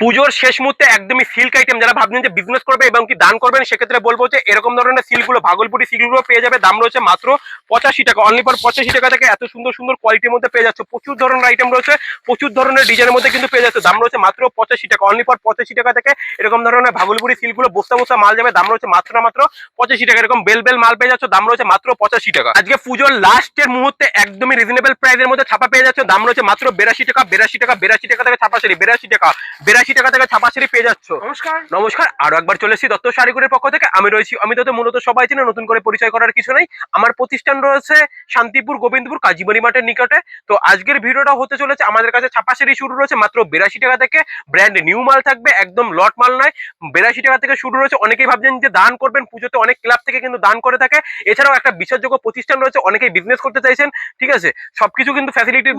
পুজোর শেষ মুহূর্তে একদমই সিল্ক আইটেম যারা ভাবছেন যে বিজনেস করবে এবং কি দান করবেন, সেক্ষেত্রে বলব যে এরকম ধরনের সিল্কগুলো ভাগলপুরি সিল্কগুলো পেয়ে যাবে। দাম রয়েছে মাত্র পঁচাশি টাকা। অনলি ফর পঁচাশি টাকা থেকে এত সুন্দর সুন্দর কোয়ালিটির মধ্যে পেয়ে যাচ্ছে। প্রচুর ধরনের আইটেম রয়েছে, প্রচুর ধরনের ডিজাইনের মধ্যে কিন্তু পেয়ে যাচ্ছে। দাম রয়েছে মাত্র পঁচাশি টাকা। অনলি ফর পঁচাশি টাকা থেকে এরকম ধরনের ভাগলপুরি সিল্কগুলো বস্তা বস্তা মাল যাবে। দাম রয়েছে মাত্র মাত্র পঁচাশি টাকা। এরকম বেল বেল মাল পেয়ে যাচ্ছে। দাম রয়েছে মাত্র পঁচাশি টাকা। আজকে পুজোর লাস্টের মুহূর্তে একদমই রিজনেবল প্রাইসের মধ্যে ছাপা পেয়ে যাচ্ছে। দাম রয়েছে মাত্র বেরাশি টাকা। বেরাশি টাকা বেরাশি টাকা থেকে ছাপা শাড়ি বেরাশি টাকা, বেরাশি টাকা থেকে ছাপা শাড়ি পেয়ে যাচ্ছ। নমস্কার। নমস্কার আরও একবার চলে এসেছি দত্ত শাড়িগুড়ির পক্ষ থেকে। আমি রয়েছি আমি তো মূলত সবাই চিনে নতুন করে পরিচয় করার কিছু নেই। আমার প্রতিষ্ঠান রয়েছে শান্তিপুর গোবিন্দপুর কাজীবাড়ি মাঠের নিকটে। তো আজকের ভিডিওটা হতে চলেছে আমাদের কাছে ছাপা শাড়ি শুরু রয়েছে মাত্র বেরাশি টাকা থেকে। ব্র্যান্ড নিউ মাল থাকবে একদম লট মাল নয়। বেরাশি টাকা থেকে শুরু রয়েছে অনেকেই ভাবছেন যে দান করবেন পুজোতে অনেক ক্লাব থেকে কিন্তু দান করে থাকে। এছাড়াও একটা বিশ্বাসযোগ্য প্রতিষ্ঠান রয়েছে অনেকেই বিজনেস করতে চাইছেন ঠিক আছে? সবকিছু কিন্তু ফ্যাসিলিটি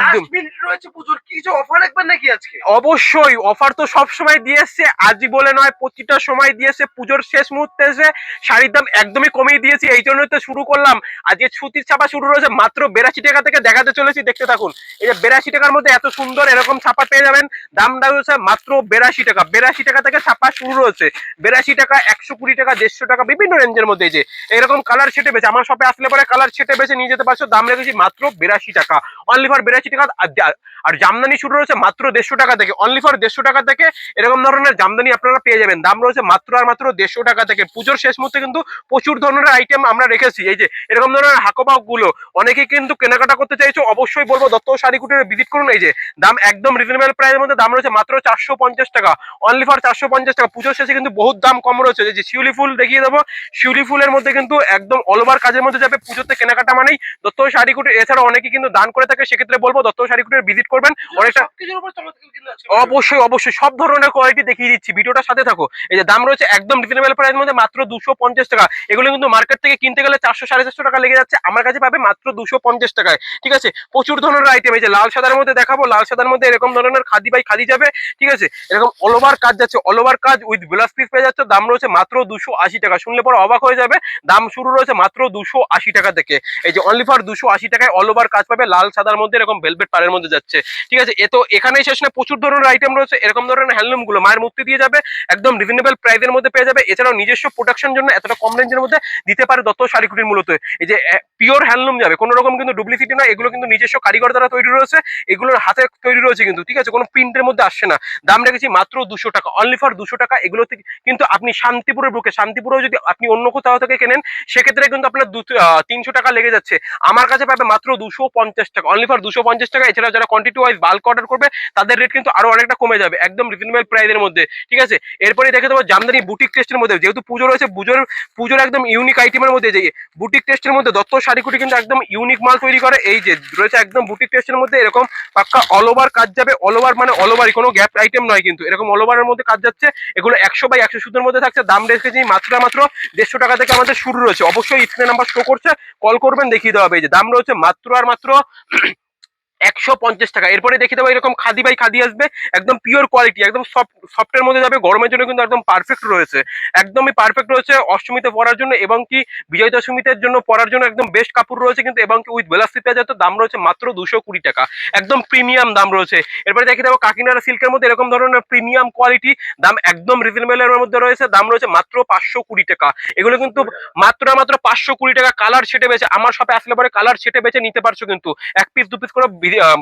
একদম। রয়েছে পুজোর কিছু অফার রাখবেন নাকি আজকে? অবশ্যই অফার তো সব সময় দিয়ে এসছে, আজই বলে নয়, প্রতিটা সময় দিয়েছে পুজোর শেষ মুহূর্তে এসে শাড়ির দাম একদমই কমিয়ে দিয়েছি, এই জন্য তো শুরু করলাম। আজকে সুতির ছাপা শুরু রয়েছে, মাত্র বেরাশি টাকা থেকে দেখাতে চলেছি, দেখতে থাকুন। এই যে বেরাশি টাকার মধ্যে এত সুন্দর এরকম ছাপা পেয়ে যাবেন, দাম হচ্ছে মাত্র বেরাশি টাকা। বেরাশি টাকা থেকে ছাপা শুরু রয়েছে। বেরাশি টাকা, একশো কুড়ি টাকা, দেড়শো টাকা, বিভিন্ন রেঞ্জের মধ্যে যে, এরকম কালার ছেটে বেছে, আমার শপে আসলে পরে কালার ছেটে বেছে নিয়ে যেতে পারছ, দাম রেখেছি মাত্র বেরাশি টাকা। অনলি ফর বেরাশি টাকা আর জামদানি শুরু রয়েছে মাত্র দেড়শো টাকা থেকে। অনলি ফর দেড়শো টাকা থেকে এরকম ধরনের জামদানি আপনারা পেয়ে যাবেন। দাম রয়েছে মাত্র আর মাত্র দেড়শো টাকা থেকে। পুজোর শেষ মুহূর্তে কিন্তু প্রচুর ধরনের আইটেম আমরা রেখেছি। এই যে এরকম ধরনের হাকোবাকগুলো অনেকেই কিন্তু কেনাকাটা করতে চাইছো অবশ্যই বলব দত্ত শাড়ি কুটিরে ভিজিট করুন। এই যে দাম একদম রিজনেবল প্রাইসের মধ্যে দাম রয়েছে মাত্র চারশো পঞ্চাশ টাকা। অনলি ফর চারশো পঞ্চাশ টাকা। পুজোর শেষে কিন্তু বহুত দাম কম রয়েছে। এই যে শিউলি ফুল দেখিয়ে দেবো। শিউলি ফুলের মধ্যে কিন্তু একদম অল ওভার কাজের মধ্যে যাবে। পুজোতে কেনাকাটা মানেই দত্ত শাড়ি কুটির। এছাড়া অনেকে কিন্তু দান করে থাকে। সেক্ষেত্রে বলব দত্ত শাড়ি কুটির ভিজিট করবেন। অনেকটা অবশ্যই অবশ্যই, সব ধরনের কোয়ালিটি দেখিয়ে দিচ্ছি। ভিডিওটার সাথে থাকো। এই যে দাম রয়েছে একদম রিজনেবল প্রাইস মধ্যে মাত্র দুশো পঞ্চাশ টাকা। এগুলো কিন্তু মার্কেট থেকে কিনতে গেলে চারশো, সাড়ে চারশো টাকা লেগে যাচ্ছে। আমার কাছে পাবে মাত্র দুশো পঞ্চাশ টাকায়। ঠিক আছে? প্রচুর ধরনের আইটেম এই যে লাল সাদার মধ্যে দেখাবো। লাল সাদার মধ্যে এরকম ধরনের খাদি বাই খাদি যাবে। ঠিক আছে? এরকম অল ওভার কাজ যাচ্ছে। অল ওভার কাজ উইথ ব্লাউজ পিস পেয়ে যাচ্ছে। দাম রয়েছে মাত্র দুশো আশি টাকা। শুনলে পরে অবাক হয়ে যাবে। দাম শুরু রয়েছে মাত্র দুশো আশি টাকা থেকে। এই যে অনলি ফর দুশো আশি টাকায় অল ওভার কাজ পাবে। লাল সাদার মধ্যে এরকম ভেলভেট পাড়ের মধ্যে যাচ্ছে। ঠিক আছে? এ তো এখানেই শেষ না। প্রচুর ধরনের আইটেম রয়েছে, এরকম ধরনের হ্যান্ডলুমগুলো মায়ের মুক্তি দিয়ে যাবে, একদম রিজনেবল প্রাইসের মধ্যে পেয়ে যাবে। এছাড়াও নিজস্ব প্রোডাকশন জন্য এতটা কম রেঞ্জের মধ্যে দিতে পারে দত্ত শাড়ি মূলত। এই যে পিওর হ্যান্ডলুম যাবে, কোনো রকম কিন্তু ডুপ্লিসিটি না এগুলো কিন্তু নিজস্ব কারিগর দ্বারা তৈরি রয়েছে, এগুলোর হাতে তৈরি রয়েছে কিন্তু, ঠিক আছে? কোনো প্রিন্টের মধ্যে আসছে না। দাম রেখেছি মাত্র দুশো টাকা অনলি ফর দুশো টাকা, এগুলো থেকে কিন্তু আপনি শান্তিপুরের বুকে, শান্তিপুরেও যদি আপনি অন্য কোথাও থেকে কেনেন, সেক্ষেত্রে কিন্তু আপনার দু তিনশো টাকা লেগে যাচ্ছে। আমার কাছে পাবে মাত্র দুশো পঞ্চাশ টাকা অনলি ফর দুশো পঞ্চাশ টাকা। এছাড়া যারা কোয়ান্টিটি ওয়াইজ বাল্ক অর্ডার করবে, তাদের রেট কিন্তু আরও অনেকটা কমে যাবে, একদম রিজনেবল প্রাইসের মধ্যে, ঠিক আছে? এরপরে দেখে দেবো জামদানি বুটিক টেস্টের মধ্যে, যেহেতু পুজো রয়েছে, পুজোর পুজোর একদম ইউনিক আইটেমের মধ্যে, যে বুটিক টেস্টের মধ্যে দত্ত শাড়িকুটি কিন্তু একদম ইউনিক মাল তৈরি করে, এই যে রয়েছে একদম বুটিক টেস্টের মধ্যে, এরকম পাক্কা অল ওভার কাজ যাবে অল ওভার মানে অল ওভারই কোনো গ্যাপ আইটেম নয় কিন্তু, এরকম অল ওভারের মধ্যে কাজ যাচ্ছে, এগুলো একশো বাই একশো সুদের মধ্যে থাকছে, দাম রেখেছি মাত্র মাত্র দেড়শো টাকা থেকে আমাদের শুরু রয়েছে, অবশ্যই স্ক্রিনে নাম্বার শো করছে কল করবেন, দেখিয়ে দেওয়া হবে, এই যে দাম রয়েছে মাত্র আর মাত্র একশো পঞ্চাশ টাকা। এরপরে দেখে দেবো এরকম খাদি বাই খাদি আসবে, একদম পিওর কোয়ালিটি একদম সফট সফটের মধ্যে যাবে, গরমের জন্য কিন্তু একদম পারফেক্ট রয়েছে। একদমই পারফেক্ট রয়েছে অষ্টমীতে পরার জন্য এবং কি বিজয় দশমীতে জন্য পরার জন্য একদম বেস্ট কাপড় রয়েছে কিন্তু এবং কি উইথ বেলাস্তি পেঁয়াজ দাম রয়েছে মাত্র দুশো কুড়ি টাকা। একদম প্রিমিয়াম দাম রয়েছে। এরপরে দেখে দেবো কাকিনাড়া সিল্কের মধ্যে এরকম ধরনের প্রিমিয়াম কোয়ালিটি দাম একদম রিজনেবলের মধ্যে রয়েছে, দাম রয়েছে মাত্র পাঁচশো কুড়ি টাকা। এগুলো কিন্তু মাত্র মাত্র পাঁচশো কুড়ি টাকা কালার ছেটে বেছে, আমার শপে আসলে পরে কালার ছেটে বেছে নিতে পারছ কিন্তু। এক পিস দু পিস করে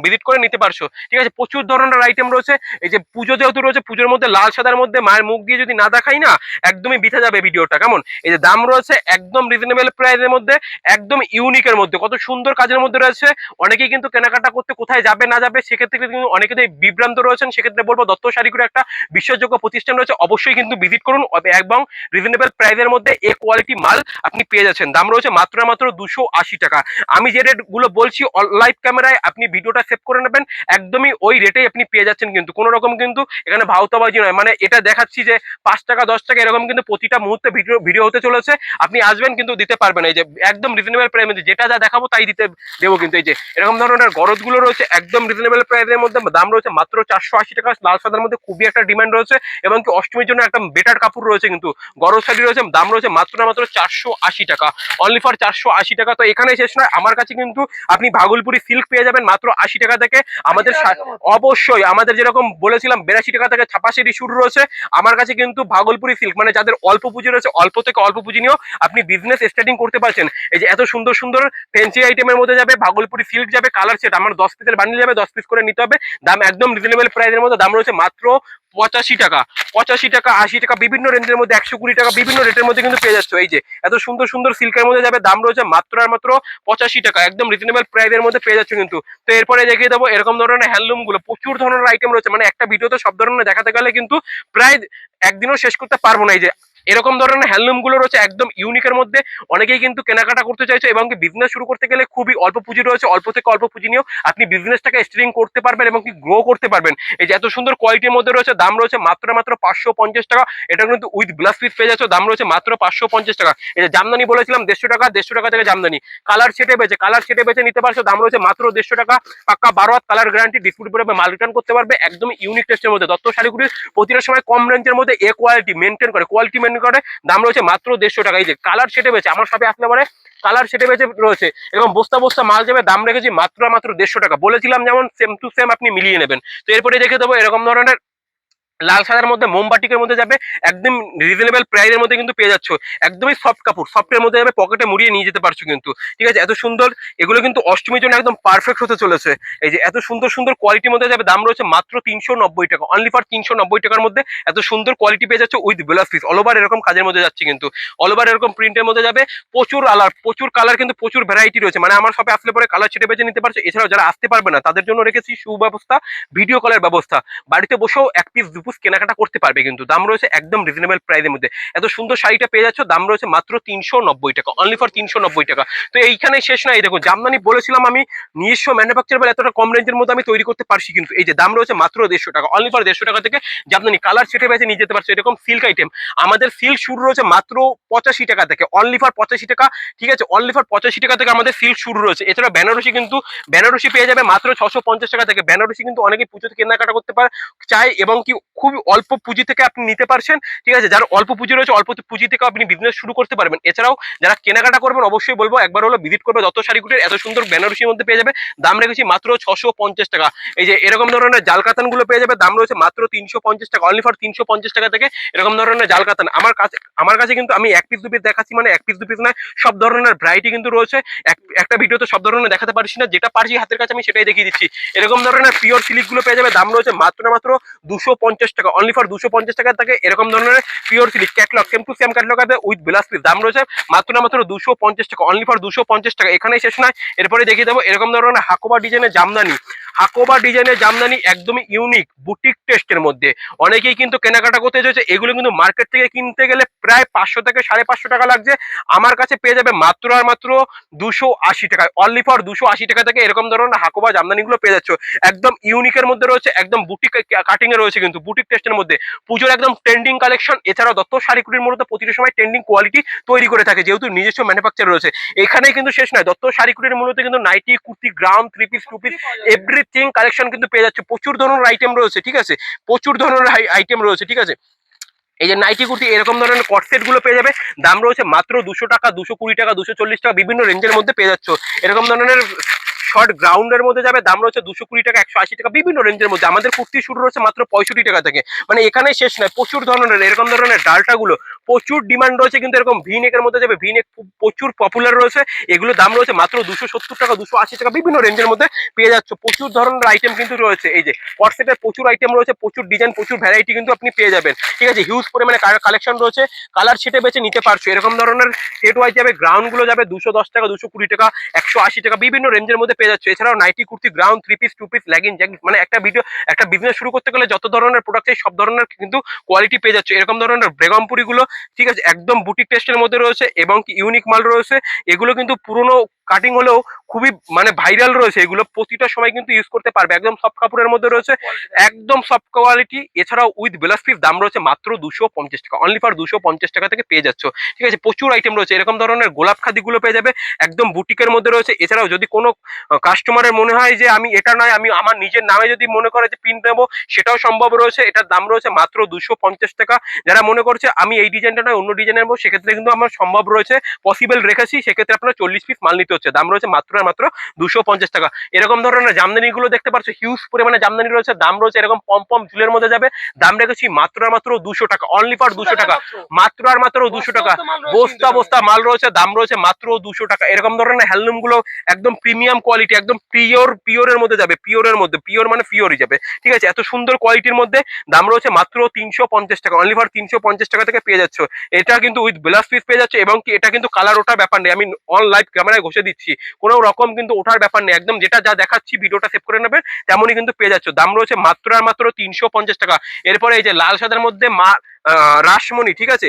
ভিজিট করে নিতে পারছ। ঠিক আছে, প্রচুর ধরনের আইটেম রয়েছে। এই যে পুজো যেহেতু রয়েছে, পুজোর মধ্যে লাল সাদার মধ্যে মায়ের মুখ দিয়ে যদি না দেখাই না, একদমই বিথা যাবে ভিডিওটা। কেমন? এই যে দাম রয়েছে একদম রিজনেবল প্রাইসের মধ্যে, একদম ইউনিকের মধ্যে। কত সুন্দর কাজের মধ্যে রয়েছে। অনেকেই কিন্তু কেনাকাটা করতে কোথায় যাবে, না যাবে, সেক্ষেত্রে কিন্তু অনেকেই বিভ্রান্ত রয়েছেন। সেক্ষেত্রে বলব, দত্ত শাড়ি করে একটা বিশ্বাসযোগ্য প্রতিষ্ঠান রয়েছে, অবশ্যই কিন্তু ভিজিট করুন। এবং রিজনেবল প্রাইসের মধ্যে এ কোয়ালিটি মাল আপনি পেয়ে যাচ্ছেন। দাম রয়েছে মাত্র মাত্র দুশো টাকা। আমি যে রেটগুলো বলছি লাইভ ক্যামেরায় আপনি ভিডিওটা সেভ করে নেবেন। একদমই ওই রেটেই আপনি পেয়ে যাচ্ছেন কিন্তু। কোনো রকম কিন্তু এখানে ভাওতাবাজি নয়। মানে এটা দেখাচ্ছি যে পাঁচ টাকা, দশ টাকা এরকম কিন্তু প্রতিটা মুহূর্তে ভিডিও ভিডিও হতে চলেছে। আপনি আসবেন কিন্তু দিতে পারবেন। এই যে একদম রিজনেবল প্রাইসে যেটা যা দেখাবো তাই দিতে দেবো কিন্তু। এই যে এরকম ধরনের গরজগুলো রয়েছে, একদম রিজনেবল প্রাইসের মধ্যে দাম রয়েছে মাত্র চারশো আশি টাকা। লাল সাদার মধ্যে খুবই একটা ডিমান্ড রয়েছে এবং কি অষ্টমীর জন্য একটা বেটার কাপড় রয়েছে কিন্তু। গরজ শাড়ি রয়েছে, দাম রয়েছে মাত্র না মাত্র চারশো আশি টাকা। অনলি ফর চারশো আশি টাকা। তো এখানে শেষ নয়। আমার কাছে কিন্তু আপনি ভাগলপুরি সিল্ক পেয়ে যাবেন মাত্র মাত্র আশি টাকা থেকে আমাদের অবশ্যই আমাদের যেরকম বলেছিলাম বিরাশি টাকা থেকে ছাপাশি শুরু রয়েছে আমার কাছে কিন্তু ভাগলপুরি সিল্ক মানে যাদের অল্প পুঁজি রয়েছে অল্প থেকে অল্প পুঁজি নিয়েও আপনি বিজনেস স্টার্টিং করতে পারছেন। এই যে এত সুন্দর সুন্দর ফ্যান্সি আইটেমের মধ্যে যাবে ভাগলপুরি সিল্ক যাবে কালার সেট আমার দশ পিসের বান্ডিল যাবে দশ পিস করে নিতে হবে। দাম একদম রিজনেবল প্রাইসের মধ্যে দাম রয়েছে মাত্র পঁচাশি টাকা পঁচাশি টাকা, আশি টাকা, বিভিন্ন রেঞ্জের মধ্যে, একশো কুড়ি টাকা, বিভিন্ন রেটের মধ্যে কিন্তু পেয়ে যাচ্ছে। এই যে, এত সুন্দর সুন্দর সিল্কের মধ্যে যাবে, দাম রয়েছে মাত্র আর মাত্র পঁচাশি টাকা, একদম রিজনেবল প্রাইসের মধ্যে পেয়ে যাচ্ছে কিন্তু। তো এরপরে দেখিয়ে দেবো, এরকম ধরনের হ্যান্ডলুমগুলো, প্রচুর ধরনের আইটেম রয়েছে। মানে একটা ভিডিওতে সব ধরনের দেখাতে গেলে কিন্তু প্রায় একদিনও শেষ করতে পারব না। এই যে এরকম ধরনের হ্যান্ডলুমগুলো রয়েছে একদম ইউনিকের মধ্যে। অনেকেই কিন্তু কেনাকাটা করতে চাইছে এবং বিজনেস শুরু করতে গেলে খুবই অল্প পুঁজি রয়েছে, অল্প থেকে অল্প পুঁজি নিয়েও আপনি বিজনেসটাকে স্ট্রিং করতে পারবেন এবং কি গ্রো করতে পারবেন। এই যে এত সুন্দর কোয়ালিটির মধ্যে রয়েছে, দাম রয়েছে মাত্র মাত্র পাঁচশো পঞ্চাশ টাকা। এটা কিন্তু উইথ গ্লাস পিস পেয়ে যাচ্ছে, দাম রয়েছে মাত্র পাঁচশো পঞ্চাশ টাকা। এই যে জামদানি বলেছিলাম, দেড়শো টাকা দেড়শো টাকা থেকে জামদানি। কালার সেটে বেচে কালার সেটে বেচে নিতে পারছ, দাম রয়েছে মাত্র দেড়শো টাকা। পাক্কা বারো হাত কালার গ্যারান্টি ডিসপুট করে মাল রিটার্ন করতে পারবে একদম ইউনিক টেস্টের মধ্যে। দত্ত শাড়িগুলির প্রতিটা সময় কম রেঞ্জের মধ্যে এ কোয়ালিটি মেনটেন করে। কোয়ালিটি মেনটেন করে দাম রয়েছে মাত্র দেড়শো টাকা। এই যে কালার সেটে বেছে আমার সাথে আসলে পরে কালার সেটে বেছে রয়েছে। এবং বস্তা বস্তা মাল যাবে, দাম রেখেছি মাত্র মাত্র দেড়শো টাকা। বলেছিলাম যেমন সেম টু সেম আপনি মিলিয়ে নেবেন। তো এরপরে দেখে দেবো, এরকম ধরনের লাল সাদার মধ্যে মোমবাটিকের মধ্যে যাবে, একদম রিজনেবল প্রাইসের মধ্যে কিন্তু পেয়ে যাচ্ছ। একদমই সফট কাপড় সফটের মধ্যে যাবে পকেটে মুড়িয়ে নিয়ে যেতে পারছ কিন্তু। ঠিক আছে? এত সুন্দর, এগুলো কিন্তু অষ্টমীর জন্য একদম পারফেক্ট হতে চলেছে। এই যে এত সুন্দর সুন্দর কোয়ালিটির মধ্যে যাবে, দাম রয়েছে মাত্র তিনশো নব্বই টাকা। অনলি ফর তিনশো নব্বই টাকার মধ্যে এত সুন্দর কোয়ালিটি পেয়ে যাচ্ছে with blouse piece all over এরকম কাজের মধ্যে যাচ্ছে কিন্তু। অল ওভার এরকম প্রিন্টের মধ্যে যাবে, প্রচুর আলার প্রচুর কালার কিন্তু প্রচুর ভ্যারাইটি রয়েছে। মানে আমার সবে আসলে পরে কালার ছেটে বেছে নিতে পারছ। এছাড়াও যারা আসতে পারবে না, তাদের জন্য রেখেছি সুব্যবস্থা ভিডিও কলের ব্যবস্থা। বাড়িতে বসেও এক পিস পিস কেনাকাটা করতে পারবে কিন্তু। দাম রয়েছে একদম রিজনেবল প্রাইসের মধ্যে। এত সুন্দর শাড়িটা পেয়ে যাচ্ছ, দাম রয়েছে মাত্র তিনশো নব্বই টাকা। অনলি ফর তিনশো নব্বই টাকা। তো এইখানে শেষ না এই দেখো, জামদানি বলেছিলাম আমি, নিজস্ব ম্যানুফ্যাকচার এতটা কম রেঞ্জের মধ্যে আমি তৈরি করতে পারছি কিন্তু। এই যে দাম রয়েছে মাত্র দেড়শো টাকা। অনলি ফর দেড়শো টাকা থেকে জামদানি কালার সেটে বেছে নিয়ে যেতে পারছ। এরকম সিল্ক আইটেম আমাদের সিল্ক শুরু রয়েছে মাত্র পঁচাশি টাকা থেকে। অনলি ফর পঁচাশি টাকা, ঠিক আছে? অনলি ফর পঁচাশি টাকা থেকে আমাদের সিল্ক শুরু রয়েছে। এছাড়া বেনারসি কিন্তু, বেনারসি পেয়ে যাবে মাত্র ছশো টাকা থেকে। বেনারসি কিন্তু অনেকে পুজোতে কেনাকাটা করতে পারে, চায় এবং কি খুব অল্প পুঁজি থেকে আপনি নিতে পারছেন, ঠিক আছে? যার অল্প পুঁজি রয়েছে, অল্প পুঁজি থেকে আপনি বিজনেস শুরু করতে পারবেন। এছাড়াও যারা কেনাকাটা করবেন, অবশ্যই বলব, একবার হলো ভিজিট করবে দত্ত শাড়িগুলির এত সুন্দর বেনারসির মধ্যে পেয়ে যাবে। দাম রেখেছি মাত্র ছশো পঞ্চাশ টাকা। এই যে এরকম ধরনের জাল কাতানগুলো পেয়ে যাবে, দাম রয়েছে মাত্র তিনশো পঞ্চাশ টাকা। অনলি ফর তিনশো পঞ্চাশ টাকা থেকে এরকম ধরনের জাল কাতান। আমার কাছে আমার কাছে কিন্তু আমি এক পিস দু পিস দেখাচ্ছি মানে এক পিস দু পিস নয়, সব ধরনের ভ্যারাইটি কিন্তু রয়েছে। এক- একটা ভিডিওতে সব ধরনের দেখাতে পারছি না, যেটা পারছি হাতের কাছে আমি সেটাই দেখিয়ে দিচ্ছি। এরকম ধরনের পিওর সিলিকগুলো পেয়ে যাবে, দাম রয়েছে মাত্র মাত্র দুশো পঞ্চাশ টাকা অনলি ফর দুশো পঞ্চাশ টাকা থেকে। এরকম ধরনের pure silk catalogue same to same catalogue আছে উইথ বিলাস দাম রয়েছে মাত্র না মাত্র দুশো পঞ্চাশ টাকা অনলি ফর দুশো পঞ্চাশ টাকা। এখানেই শেষ নয়, এরপরে দেখিয়ে দেবো এরকম ধরনের হাকোবা ডিজাইনের জামদানি। হাকোবা ডিজাইনের জামদানি একদমই ইউনিক বুটিক টেস্টের মধ্যে। অনেকেই কিন্তু কেনাকাটা করতে চাইছে, এগুলো কিন্তু মার্কেট থেকে কিনতে গেলে প্রায় পাঁচশো থেকে সাড়ে পাঁচশো টাকা লাগছে। আমার কাছে পেয়ে যাবে মাত্র আর মাত্র দুশো আশি টাকায় অনলি ফর দুশো আশি টাকা থেকে এরকম ধরনের হাকোবা জামদানিগুলো পেয়ে যাচ্ছ। একদম ইউনিকের মধ্যে রয়েছে, একদম বুটিক কাটিং এ রয়েছে কিন্তু বুটিক টেস্টের মধ্যে। পুজোর একদম ট্রেন্ডিং কালেকশন এছাড়াও দত্ত শাড়িকুটির মূলত প্রতিটা সময় ট্রেন্ডিং কোয়ালিটি তৈরি করে থাকে যেহেতু নিজস্ব ম্যানুফ্যাকচার রয়েছে। এখানে কিন্তু শেষ নয় দত্ত শাড়িকুটির মূলত কিন্তু nightie kurti ground three piece two piece everything collection কিন্তু পেয়ে যাচ্ছে। প্রচুর ধরনের আইটেম রয়েছে ঠিক আছে? প্রচুর ধরনের আইটেম রয়েছে ঠিক আছে? এই যে নাইটি কুর্তি এরকম ধরনের কটসেটগুলো পেয়ে যাবে। দাম রয়েছে মাত্র দুশো টাকা দুশো কুড়ি টাকা দুশো চল্লিশ টাকা বিভিন্ন রেঞ্জের মধ্যে পেয়ে যাচ্ছ। এরকম ধরনের শর্ট গ্রাউন্ডের মধ্যে যাবে, দাম রয়েছে দুশো কুড়ি টাকা, একশো আশি টাকা, বিভিন্ন রেঞ্জের মধ্যে। আমাদের কুর্তি শুরু রয়েছে মাত্র পঁয়ষট্টি টাকা থেকে। মানে এখানে শেষ নয়, প্রচুর ধরনের, এরকম ধরনের ডালটাগুলো, প্রচুর ডিমান্ড রয়েছে, কিন্তু এরকম ভিনেকের মধ্যে যাবে ভিনেক প্রচুর পপুলার রয়েছে। এগুলো দাম রয়েছে মাত্র দুশো সত্তর টাকা, দুশো আশি টাকা, বিভিন্ন রেঞ্জের মধ্যে পেয়ে যাচ্ছে। প্রচুর ধরনের আইটেম কিন্তু রয়েছে, এই যে কটসেটের প্রচুর আইটেম রয়েছে, প্রচুর ডিজাইন প্রচুর ভ্যারাইটি কিন্তু আপনি পেয়ে যাবেন। ঠিক আছে হিউজ পরিমাণে কালেকশন রয়েছে কালার সেটে বেছে নিতে পারছ। এরকম ধরনের সেট ওয়াইজ যাবে গ্রাউন্ডগুলো যাবে দুশো দশ টাকা, দুশো কুড়ি টাকা, একশো আশি টাকা, বিভিন্ন রেঞ্জের মধ্যে পেয়ে যাচ্ছে। এছাড়াও nightie kurti ground three piece two piece legging jegging মানে একটা ভিডিও একটা বিজনেস শুরু করতে গেলে যত ধরনের প্রোডাক্ট সব ধরনের কিন্তু কোয়ালিটি পেয়ে যাচ্ছে। এরকম ধরনের বেগমপুরি গুলো ঠিক আছে একদম বুটিক টেস্টের মধ্যে রয়েছে এবং কি ইউনিক মাল রয়েছে। এগুলো কিন্তু পুরনো কাটিং হলেও খুবই মানে ভাইরাল রয়েছে। এগুলো প্রতিটা সময় কিন্তু ইউজ করতে পারবে। একদম সফট কাপড়ের মধ্যে রয়েছে। একদম সফট কোয়ালিটি এছাড়াও উইথ বেলাস পিস দাম রয়েছে মাত্র দুশো পঞ্চাশ টাকা। অনলি ফর দুশো পঞ্চাশ টাকা থেকে পেয়ে যাচ্ছ। ঠিক আছে প্রচুর আইটেম রয়েছে। এরকম ধরনের গোলাপ খাদিগুলো পেয়ে যাবে। একদম বুটিকের মধ্যে রয়েছে। এছাড়াও যদি কোনো কাস্টমারের মনে হয় যে আমি এটা নয় আমি আমার নিজের নামে যদি মনে করে যে প্রিন্ট নেব সেটাও সম্ভব রয়েছে। এটার দাম রয়েছে মাত্র দুশো টাকা। যারা মনে করছে আমি এই ডিজাইনটা নয় অন্য ডিজাইন নেব সেক্ষেত্রে কিন্তু আমার সম্ভব রয়েছে। পসিবল রেখেছি সেক্ষেত্রে আপনার চল্লিশ পিস মাল নিতে হচ্ছে। দাম রয়েছে মাত্র মাত্র দুশো টাকা। এরকম ধরনের জামদানি গুলো দেখতে পাচ্ছ হিউজ পরিমাণে জামদানি রয়েছে। দাম রয়েছে এরকম পম পম ঝুলের মধ্যে যাবে। দাম রেখেছি মাত্র আর মাত্র দুশো টাকা। অনলি ফর দুশো টাকা। মাত্র আর মাত্র। দুশো টাকা। বস্তা বস্তা মাল রয়েছে দাম রয়েছে মাত্র দুশো টাকা। এরকম ধরনের হ্যান্ডলুমগুলো একদম প্রিমিয়াম কোয়ালিটি একদম পিওর পিওরের মধ্যে যাবে পিওরের মধ্যে পিওর মানে পিওরই যাবে, ঠিক আছে? এত সুন্দর কোয়ালিটির মধ্যে দাম রয়েছে মাত্র তিনশো পঞ্চাশ টাকা অনলি ফর তিনশো পঞ্চাশ টাকা থেকে পেয়ে যাচ্ছ। এটা কিন্তু উইথ ব্লাউজ পিস পেয়ে যাচ্ছে এবং কি এটা কিন্তু কালার ওঠার ব্যাপার নেই। আমি অন লাইভ ক্যামেরায় ঘষে দিচ্ছি। কোনো রকম কিন্তু ওঠার ব্যাপার নেই। একদম যেটা যা দেখাচ্ছি, ভিডিওটা সেভ করে নেবে, তেমনই কিন্তু পেয়ে যাচ্ছ। দাম রয়েছে মাত্র আর মাত্র তিনশো পঞ্চাশ টাকা। এরপরে এই যে লাল সাদার মধ্যে মা রাসমণি, ঠিক আছে?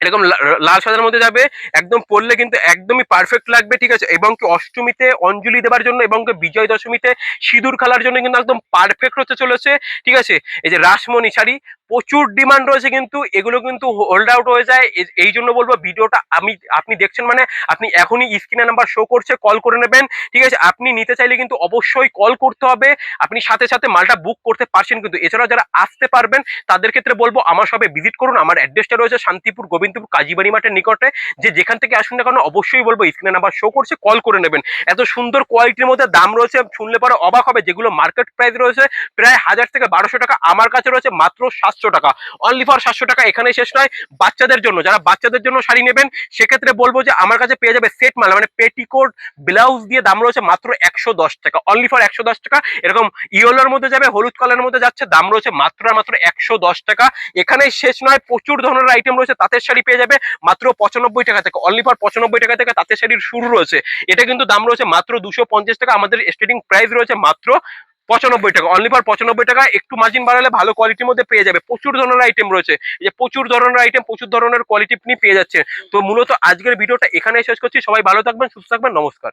এরকম লাল সাদার মধ্যে যাবে, একদম পড়লে কিন্তু একদমই পারফেক্ট লাগবে, ঠিক আছে? এবং কি অষ্টমীতে অঞ্জলি দেওয়ার জন্য এবং বিজয় দশমীতে সিঁদুর খেলার জন্য কিন্তু একদম পারফেক্ট হতে চলেছে, ঠিক আছে? এই যে রাসমণি শাড়ি প্রচুর ডিমান্ড রয়েছে কিন্তু, এগুলো কিন্তু হোল্ড আউট হয়ে যায়। এই জন্য বলব ভিডিওটা আমি, আপনি দেখছেন মানে আপনি এখনই স্ক্রিনে নাম্বার শো করছে কল করে নেবেন। ঠিক আছে? আপনি নিতে চাইলে কিন্তু অবশ্যই কল করতে হবে। আপনি সাথে সাথে মালটা বুক করতে পারছেন কিন্তু, এছাড়াও যারা আসতে পারবেন, তাদের ক্ষেত্রে বলব আমার সবে ভিজিট করুন। আমার অ্যাড্রেসটা রয়েছে শান্তিপুর, গোবিন্দপুর, কাজীবাড়ি মাঠের নিকটে। যে যেখান থেকে আসুন না কেন, অবশ্যই বলব স্ক্রিনে নাম্বার শো করছে কল করে নেবেন। এত সুন্দর কোয়ালিটির মধ্যে দাম রয়েছে, শুনলে পরে অবাক হবে। যেগুলো মার্কেট প্রাইস রয়েছে, প্রায় হাজার থেকে বারোশো টাকা আমার কাছে রয়েছে, মাত্র সাতশো টাকা। অনলি ফর সাতশো টাকা এখানে শেষ নয়। বাচ্চাদের জন্য, যারা বাচ্চাদের জন্য শাড়ি নেবেন, সেক্ষেত্রে বলব যে আমার কাছে পেয়ে যাবে সেট মাল মানে পেটিকোট ব্লাউজ দিয়ে দাম রয়েছে মাত্র একশো দশ টাকা। অনলি ফর একশো দশ টাকা। এরকম ইয়েলোর মধ্যে যাবে, হলুদ কালারের মধ্যে যাচ্ছে, দাম রয়েছে মাত্র মাত্র একশো দশ টাকা। এখানে শেষ নয়, প্রচুর ধরনের আইটেম রয়েছে, তাঁতের শাড়ি পেয়ে যাবে মাত্র পঁচানব্বই টাকা থেকে। অনলি ফর পঁচানব্বই টাকা থেকে তাঁতের শাড়ির শুরু রয়েছে। এটা কিন্তু দাম রয়েছে মাত্র দুশো টাকা। আমাদের স্টার্টিং প্রাইস রয়েছে মাত্র পঁচানব্বই টাকা অনলি ফর পঁচানব্বই টাকা, একটু মার্জিন বাড়ালে ভালো কোয়ালিটির মধ্যে পেয়ে যাবে। প্রচুর ধরনের আইটেম রয়েছে। যে প্রচুর ধরনের আইটেম প্রচুর ধরনের কোয়ালিটি আপনি পেয়ে যাচ্ছেন। তো মূলত আজকের ভিডিওটা এখানে শেষ করছি। সবাই ভালো থাকবেন, সুস্থ থাকবেন, নমস্কার।